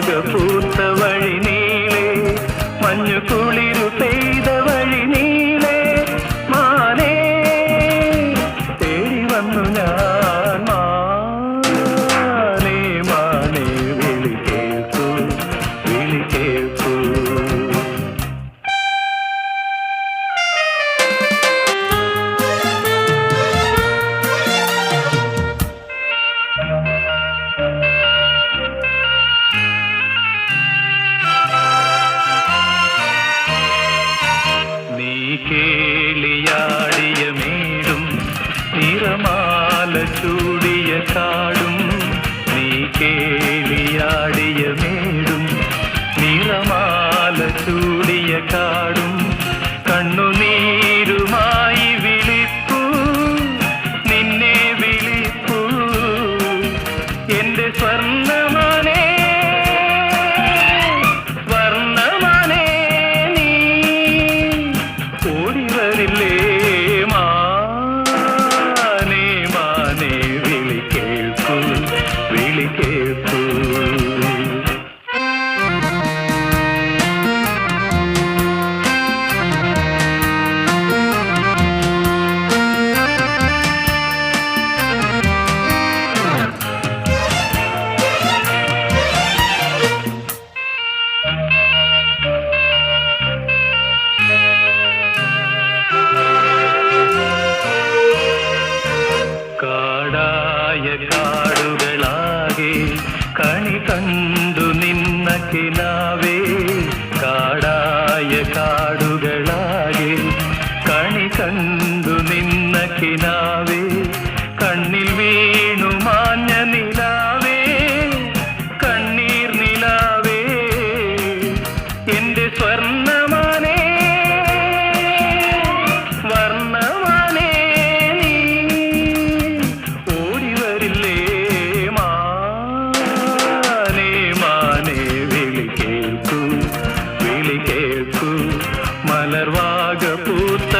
பூத்தவ കൂടിയ കാടും നീ കേളിയാടിയ മേടും നിറമാല ചൂടിയ കാടും. കാടുകളാകെ കണി കണ്ടു നിന്ന കിനാവേ കാടായ കാടുകളാകെ കണി കണ്ടു നിന്ന കിനാവേ. luta.